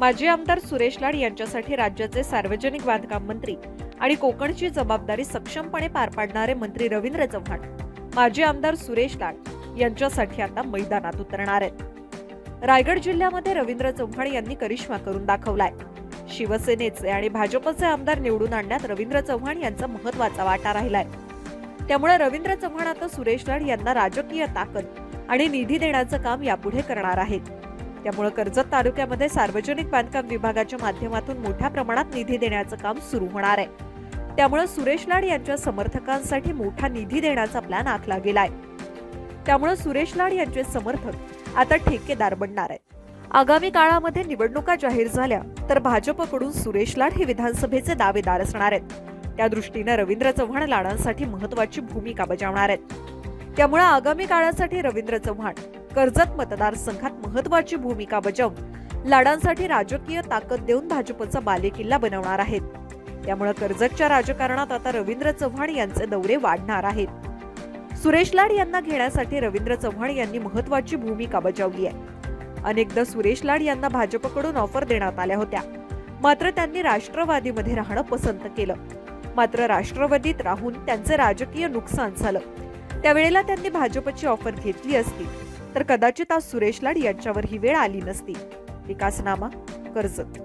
माजी आमदार सुरेश लाड यांच्यासाठी राज्याचे सार्वजनिक बांधकाम मंत्री आणि कोकणची जबाबदारी सक्षमपणे पार पाडणारे मंत्री रवींद्र चव्हाण माजी आमदार सुरेश लाड यांच्यासाठी आता मैदानात उतरणार आहेत. रायगड जिल्ह्यामध्ये रवींद्र चव्हाण यांनी करिश्मा करून दाखवलाय. शिवसेनेचे आणि भाजपचे आमदार निवडून आणण्यात रवींद्र चव्हाण यांचा महत्त्वाचा वाटा राहिलाय. त्यामुळे रवींद्र चव्हाण आता सुरेश लाड यांना राजकीय ताकद आणि निधी देण्याचं काम यापुढे करणार आहेत. त्यामुळे कर्जत तालुक्यामध्ये सार्वजनिक बांधकाम विभागाच्या माध्यमातून मोठ्या प्रमाणात निधी देण्याचं काम सुरू होणार आहे. त्यामुळे सुरेश लाड यांच्या समर्थकांसाठी मोठा निधी देण्याचा प्लॅन आखला गेलाय. त्यामुळे सुरेश लाड यांचे समर्थक आता ठेकेदार बनणार आहेत. आगामी काळामध्ये निवडणुका जाहीर झाल्या तर भाजपकडून सुरेश लाड हे विधानसभेचे दावेदार असणार आहेत. त्या दृष्टीनं रवींद्र चव्हाण लाडांसाठी महत्वाची भूमिका बजावणार आहेत. त्यामुळे आगामी काळासाठी रवींद्र चव्हाण कर्जत मतदारसंघात महत्वाची भूमिका बजावून लाडांसाठी राजकीय ताकद देऊन भाजपचा बालेकिल्ला बनवणार आहेत. त्यामुळे कर्जतच्या राजकारणात आता रवींद्र चव्हाण यांचे दौरे वाढणार आहेत. सुरेश लाड यांना घेण्यासाठी रवींद्र चव्हाण यांनी महत्वाची भूमिका बजावली आहे. अनेकदा सुरेश लाड यांना भाजपकडून ऑफर देण्यात आल्या होत्या. मात्र त्यांनी राष्ट्रवादीमध्ये राहणं पसंत केलं. मात्र राष्ट्रवादीत राहून त्यांचे राजकीय नुकसान झालं. त्यावेळेला त्यांनी भाजपची ऑफर घेतली असती. तर कदाचित आज सुरेश लाड यांच्यावर ही वेळ आली नसती. विकासनामा कर्जत.